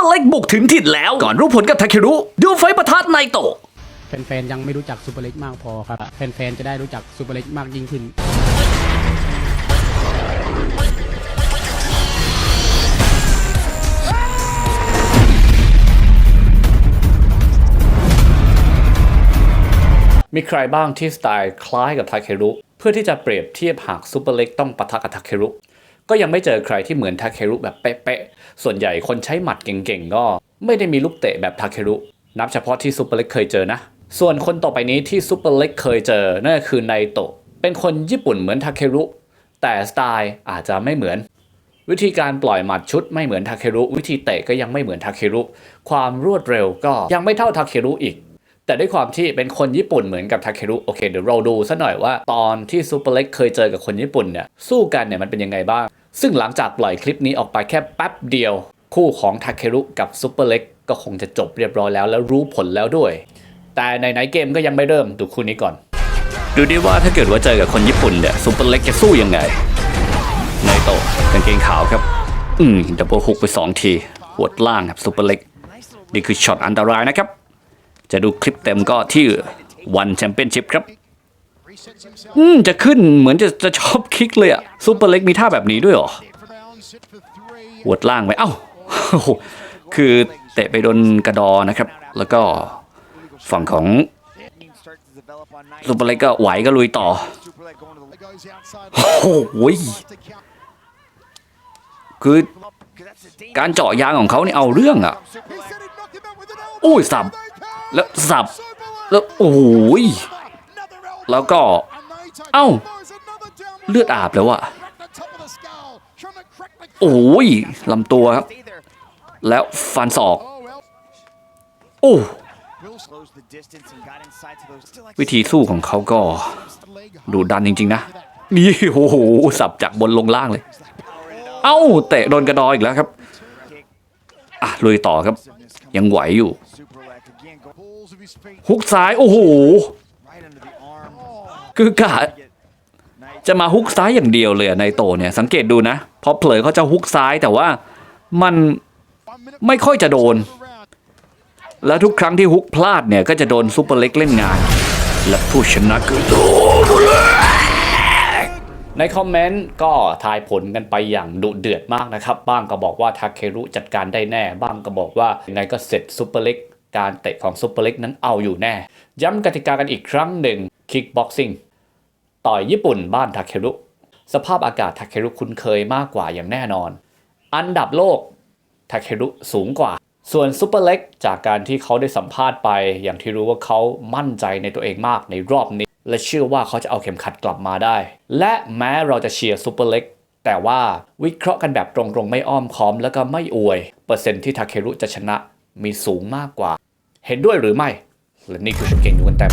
ปอร์เล็กบุกถึงถิ่นแล้ว ก่อนรู้ผลกับทาเครุดูไฟท์ปะทะไนโตะแฟนๆยังไม่รู้จักซูเปอร์เล็กมากพอครับแฟนๆจะได้รู้จักซูเปอร์เล็กมากยิ่งขึ้น มีใครบ้างที่สไตล์คล้ายกับทาเครุเพื่อที่จะเปรียบเทียบหากซูเปอร์เล็กต้องปะทะกับทาเครุ ก็ยังไม่เจอใครที่เหมือนทาเครุแบบเป๊ะๆ ส่วนใหญ่คนใช้หมัดเก่งๆ ก็ไม่ได้มีลูกเตะแบบทาเครุ นับเฉพาะที่ซูเปอร์เล็กเคยเจอนะ ส่วนคนต่อไปนี้ที่ซูเปอร์เล็กเคยเจอ นั่นก็คือไนโตะ เป็นคนญี่ปุ่นเหมือนทาเครุ แต่สไตล์อาจจะไม่เหมือน วิธีการปล่อยหมัดชุดไม่เหมือนทาเครุ วิธีเตะก็ยังไม่เหมือนทาเครุ ความรวดเร็วก็ยังไม่เท่าทาเครุอีก แต่ด้วยความที่เป็นคนญี่ปุ่นเหมือนกับทาเครุโอเคเดี๋ยวเราดูซะหน่อยว่าตอนที่ซูเปอร์เล็กเคยเจอกับคนญี่ปุ่นเนี่ยสู้กันเนี่ยมันเป็นยังไงบ้าง ซึ่งหลังจากปล่อยคลิปนี้ออกไปแค่แป๊บเดียว คู่ของทาเครุกับซูเปอร์เล็กก็คงจะจบเรียบร้อยแล้ว แล้วรู้ผลแล้วด้วย แต่ในไหนเกมก็ยังไม่เริ่มดูคู่นี้ก่อน ดูดิว่าถ้าเกิดว่าเจอกับคนญี่ปุ่นเนี่ยซูเปอร์เล็กจะสู้ยังไงไนโตกางเกงขาวครับ อืมดับเบิลฮุกไปสองทีหัวดล่างครับซูเปอร์เล็กนี่คือช็อตอันตรายนะครับ จะดูคลิปเต็มก็ที่วันแชมเปี้ยนชิพครับ อืม จะขึ้นเหมือนจะจะชอบคิกเลยอะซูเปอร์เล็กมีท่าแบบนี้ด้วยเหรอหัวดล่างไปเอ้าโอ้โหคือเตะไปโดนกระดอนะครับ แล้วก็ฝั่งของซูเปอร์เล็กก็ไหวก็ลุยต่อ โอ้โหคือการเจาะยางของเขานี่เอาเรื่องอะอุ้ยสับ แล้วสับ แล้วโอ้ยแล้วก็ เอ้า เลือดอาบแล้วอะโอ้ยลำตัวครับ แล้วฟันศอก โอ้วิธีสู้ของเขาก็ ดูดันจริง ๆ นะ นี่โอ้โห สับจากบนลงล่างเลย เอ้า เตะโดนกระดออีกแล้วครับ อะลุยต่อครับ ยังไหวอยู่ ฮุกซ้ายโอ้โหคือกะจะมาฮุกซ้ายอย่างเดียวเลยในโตเนี่ยสังเกตดูนะพอเผลอเขาจะฮุกซ้ายแต่ว่ามันไม่ค่อยจะโดน แล้วทุกครั้งที่ฮุกพลาดเนี่ยก็จะโดนซูเปอร์เล็กเล่นงาน และผู้ชนะคือโดในคอมเมนต์ก็ทายผลกันไปอย่างดุเดือดมากนะครับ บ้างก็บอกว่าทาเครุจัดการได้แน่ บ้างก็บอกว่ายังไงก็เสร็จซูเปอร์เล็ก การเตะของซูเปอร์เล็กนั้นเอาอยู่แน่ ย้ำกติกากันอีกครั้งหนึ่งคิกบ็อกซิ่งต่อยญี่ปุ่นบ้านทาเครุสภาพอากาศทาเครุคุ้นเคยมากกว่าอย่างแน่นอน อันดับโลกทาเครุสูงกว่า ส่วนซูเปอร์เล็กจากการที่เขาได้สัมภาษณ์ไปอย่างที่รู้ว่าเขามั่นใจในตัวเองมากในรอบนี้ และเชื่อว่าเขาจะเอาเข็มขัดกลับมาได้ และแม้เราจะเชียร์ซูเปอร์เล็กแต่ว่าวิเคราะห์กันแบบตรงๆไม่อ้อมค้อม แล้วก็ไม่อวย เปอร์เซ็นต์ที่ทาเครุจะชนะ มีสูงมากกว่า เห็นด้วยหรือไม่ และนี่คือเก่งอยู่กันเต็ม